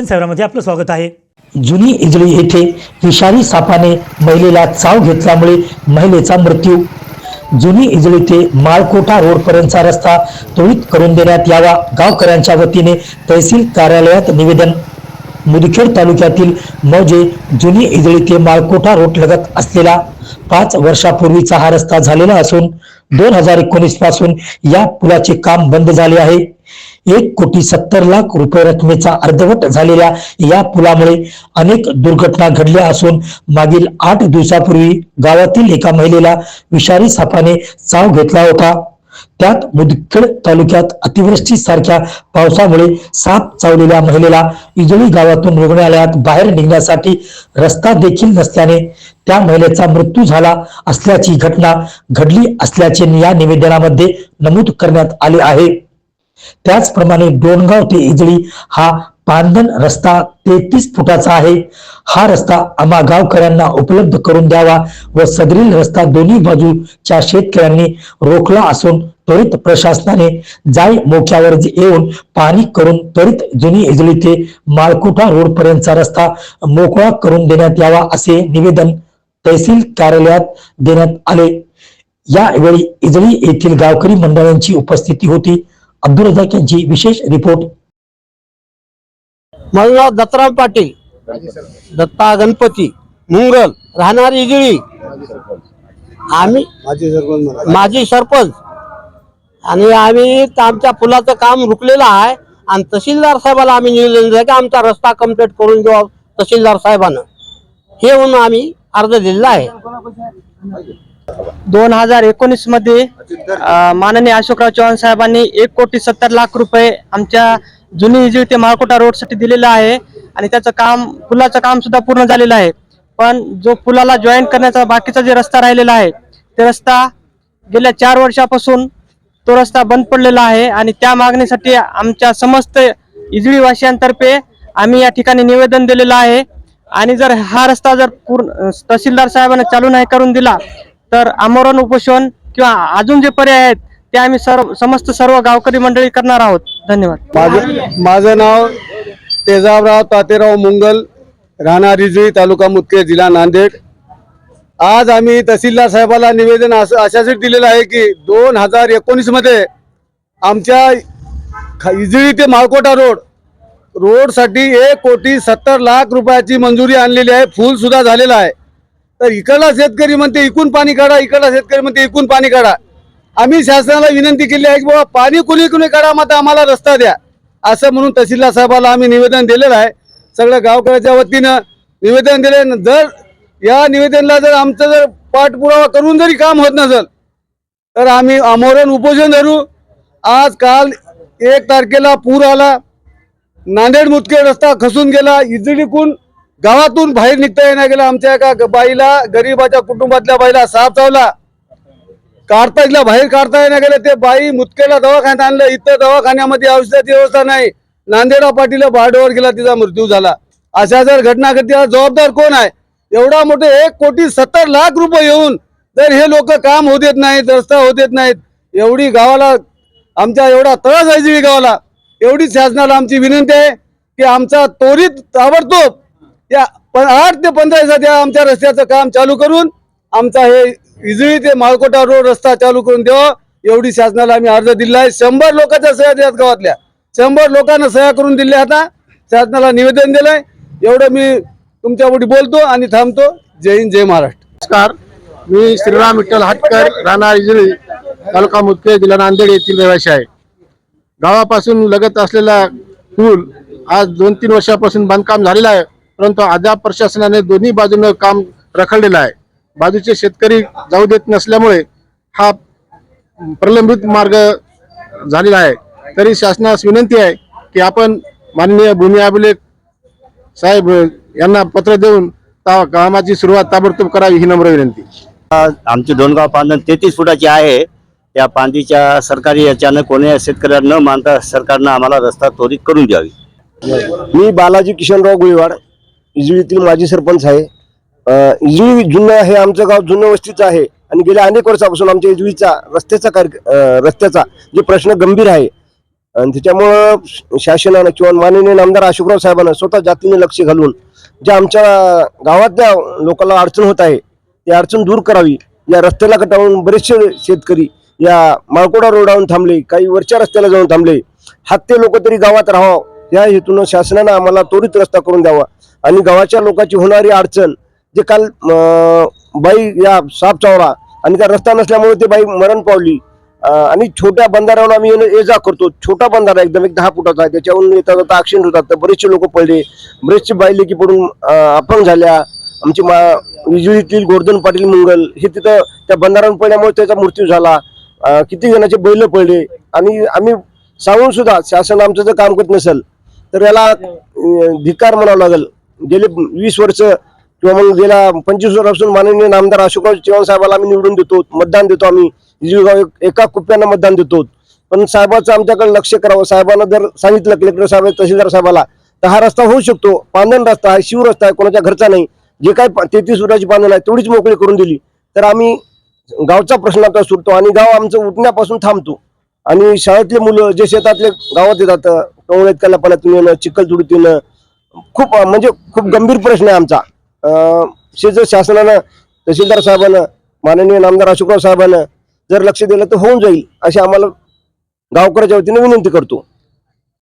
सन सेवरामध्ये आपलं स्वागत आहे. जुनी इजळी येथे विषारी सापाने महिलेला चाव घेतल्यामुळे महिलेचा मृत्यू. जुनी इजळी ते माळकोटा रोडपर्यंतचा रस्ता त्वरित करून देण्यात यावा गावकऱ्यांच्या वतीने तहसील कार्यालयात निवेदन. मुदखेड तालुक्यातील मौजे जुनी इजळी ते माळकोटा रोड लगत असलेला पाच वर्षापूर्वीचा हा रस्ता झालेला असून दोन हजार एकोणीसपासून या पुलाचे काम बंद झाले आहे. एक कोटी सत्तर लाख रुपये रकमेचा अर्धवट झालेल्या या पुलामुळे अनेक दुर्घटना घडल्या असून मागील आठ दिवसापूर्वी गावातील एका महिलेला विषारी सापाने चाव घेतला होता. त्यात मुदखेड तालुक्यात अतिवृष्टी सारख्या पावसामुळे साप चावलेल्या महिलेला इजळी गावातून रुग्णालयात बाहेर निघण्यासाठी रस्ता देखील नसल्याने त्या महिलेचा मृत्यू झाला असल्याची घटना घडली असल्याचे या निवेदनामध्ये नमूद करण्यात आले आहे. त्याचप्रमाणे डोणगाव ते इजळी हा पांधन रस्ता तेहतीस फुटाचा आहे. हा रस्ता आम्हा गावकऱ्यांना उपलब्ध करून द्यावा व सदरील रस्ता दोन्ही बाजूच्या शेतकऱ्यांनी रोखला असून त्वरित प्रशासनाने जाय मोक्यावर येऊन पाणी करून त्वरित जुनी इजळी ते माळकुटा रोड पर्यंतचा रस्ता मोकळा करून देण्यात यावा असे निवेदन तहसील कार्यालयात देण्यात आले. यावेळी इजळी येथील गावकरी मंडळांची उपस्थिती होती. अब्दुल रजाक यांची विशेष रिपोर्ट. माझं नाव दत्तराम पाटील दत्ता गणपती मुंगल राहणार इजळी. आम्ही माजी सरपंच आणि आम्ही आमच्या पुलाचं काम रुकलेलं आहे. आणि तहसीलदार साहेबाला आम्ही निवेदन दिलं की आमचा रस्ता कंप्लीट करून देऊ तहसीलदार साहेबानं. हे म्हणून आम्ही अर्ज दिलेला आहे. दोन हजार एकोणीसमध्ये माननीय अशोकराव चव्हाण साहेबांनी एक कोटी सत्तर लाख रुपये आमच्या जुनी इजळी ते माळकोटा रोडसाठी दिलेलं आहे आणि त्याचं काम पुलाचं काम सुद्धा पूर्ण झालेलं आहे. पण जो पुलाला जॉईन करण्याचा बाकीचा जे रस्ता राहिलेला आहे ते रस्ता गेल्या चार वर्षापासून तो रस्ता बंद पडलेला आहे आणि त्या मागणीसाठी आमच्या समस्त इजळीवासियांतर्फे आम्ही या ठिकाणी निवेदन दिलेलं आहे. आणि जर हा रस्ता जर पूर्ण तहसीलदार साहेबांना चालू नाही करून दिला तर आमरण उपोषण किंवा अजून जे पर्याय आहेत ते आम्ही सर्व समस्त सर्व गावकरी मंडळी करणार आहोत. धन्यवाद. माझं माझं नाव तेजाबराव तातेराव मुंगल राहणार रिजवी तालुका मुदखेड जिल्हा नांदेड. आज आम्ही तहसीलदार साहेबाला निवेदन असं अशासाठी दिलेलं आहे की दोन हजार एकोणीसमध्ये आमच्या ख- इजळी ते माळकोटा रोड रोडसाठी एक कोटी सत्तर लाख रुपयाची मंजुरी आणलेली आहे. फुल सुद्धा झालेला आहे. तर इकडला शेतकरी म्हणते इकून पाणी काढा इकडला शेतकरी म्हणते इकून पाणी काढा. आम्ही शासनाला विनंती केली आहे की बाबा पाणी कुणी कुणी काढा मात्र आम्हाला रस्ता द्या. असं म्हणून तहसीलदार साहेबाला आम्ही निवेदन दिलेलं आहे. सगळ्या गावकऱ्याच्या वतीनं निवेदन दिले जर या निवेदनला जर आमचं जर पाठपुरावा करून जरी काम होत नसेल तर आम्ही आमोरण उपोषण धरू. आज काल एक तारखेला पूर आला नांदेड मुदखेड रस्ता खसून गेला इजडीकून गावातून बाहेर निघता येण्या गेलं आमच्या एका बाईला गरीबाच्या कुटुंबातल्या बाईला साप चावला. काढता गेला बाहेर काढता येण्या गेलं ते बाई मुतकेला दवाखान्यात आणलं. इथं दवाखान्यामध्ये औषधाची व्यवस्था नाही. नांदेडा पाटील बार्डवर गेला तिचा मृत्यू झाला. अशा जर घटना घडतील जबाबदार कोण आहे? एवढा मोठे एक कोटी सत्तर लाख रुपये येऊन जर हे लोक काम होत देत नाहीत रस्ता होत देत नाहीत एवढी गावाला आमच्या एवढा त्रास आहे जिळी गावाला एवढी शासनाला आमची विनंती आहे की आमचा त्वरित ताबडतोब या पण आठ ते पंधरा दिवसात या आमच्या रस्त्याचं काम चालू करून आमचा हे इजळी ते माळकोटा रोड रस्ता चालू करून द्यावा. एवढी शासनाला आम्ही अर्ज दिला आहे. शंभर लोकांच्या सह्या दिल्यात गावातल्या. शंभर लोकांना सह्या करून दिल्या आता. शासनाला निवेदन दिलंय. एवढं मी तुमच्यापुढे बोलतो आणि थांबतो. जय हिंद जय महाराष्ट्र. नमस्कार. मी श्रीराम विठ्ठल हाटकर राणा इजळी तालुका मुदखेड जिल्हा नांदेड येथील रहिवासी आहे. गावापासून लगत असलेला पूल आज दोन तीन वर्षापासून बांधकाम झालेलं आहे. परंतु अद्याप प्रशासनाने दोन्ही बाजूनं काम रखडलेलं आहे. बाजूचे शेतकरी जाऊ देत नसल्यामुळे हा प्रलंबित मार्ग झालेला आहे. तरी शासनास विनंती आहे की आपण माननीय भूमी अभिलेख साहेब यांना पत्र देऊन ता- कामाची सुरुवात ताबडतोब करावी ही नम्र विनंती. आमची दोनगाव पांदण तेहतीस फुटाची आहे. त्या पांदीच्या सरकारी याच्यानं कोणी शेतकऱ्यांना न मानता सरकारनं आम्हाला रस्ता त्वरित करून द्यावी. मी बालाजी किशनराव गुळीवाड. इजळीतील माजी सरपंच आहे. इजळी जुनं हे आमचं गाव जुनं वस्तीचं आहे आणि गेल्या अनेक वर्षापासून आमच्या इजळीचा रस्त्याचा कार्य रस्त्याचा जे प्रश्न गंभीर आहे. आणि त्याच्यामुळं शासनानं किंवा माननीय आमदार अशोकराव साहेबांना स्वतः जातीने लक्ष घालून ज्या आमच्या गावातल्या लोकांना अडचण होत आहे ती अडचण दूर करावी. या रस्त्याला कटावून बरेचसे शेतकरी या माळकोडा रोडावरून थांबले काही वरच्या रस्त्याला जाऊन थांबले. हत्ते लोक तरी गावात राहावं. या हेतून शासनानं आम्हाला त्वरित रस्ता करून द्यावा. आणि गावाच्या लोकांची होणारी अडचण जे काल बाई या साप चावला आणि त्या रस्ता नसल्यामुळे ते बाई मरण पावली. आणि छोट्या बंधाऱ्यावर आम्ही येणं- ये जा करतो. छोटा बंधारा एकदम एक दहा फुटाचा आहे. त्याच्यावरून येता जाता ऍक्सिडेंट होतात. तर बरेचसे लोक पडले. बरेचसे बाई लेकी पडून अपंग झाल्या. आमची मा विजुळीतील गोर्धन पाटील मंगल हे तिथं त्या बंधाऱ्यावर पडल्यामुळे त्याचा मृत्यू झाला. किती जणांचे बैल पडले. आणि आम्ही सांगून सुद्धा शासन आमचं जर काम करत नसेल तर याला धिकार म्हणावं लागेल. गेले वीस वर्ष किंवा मग गेल्या पंचवीस वर्षापासून माननीय नामदार अशोकराव चव्हाण साहेबाला आम्ही निवडून देतो मतदान देतो आम्ही. जिजूगाव एक- एका कुप्यानं मतदान देतो. पण साहेबाचं आमच्याकडे लक्ष करावं. साहेबांना जर सांगितलं कलेक्टर साहेब तहसीलदार साहेबाला तर हा रस्ता होऊ शकतो. पांधन रस्ता आहे शिव रस्ता आहे कोणाच्या घरचा नाही. जे काय तेहतीस फुटाची पांधन आहे तेवढीच मोकळी करून दिली. तर आम्ही गावचा प्रश्न आता सुटतो आणि गाव आमचं उठण्यापासून थांबतो. आणि शाळेतले मुलं जे शेतातले गावात येतात टोंगळ्यात कलापाण्यातून येणं चिखलतुडीत येणं खूप म्हणजे खूप गंभीर प्रश्न आहे आमचा. शे जर शासनानं तहसीलदार साहेबानं माननीय नामदार अशोकराव साहेबानं जर लक्ष दिलं तर होऊन जाईल अशी आम्हाला गावकऱ्याच्या वतीने विनंती करतो.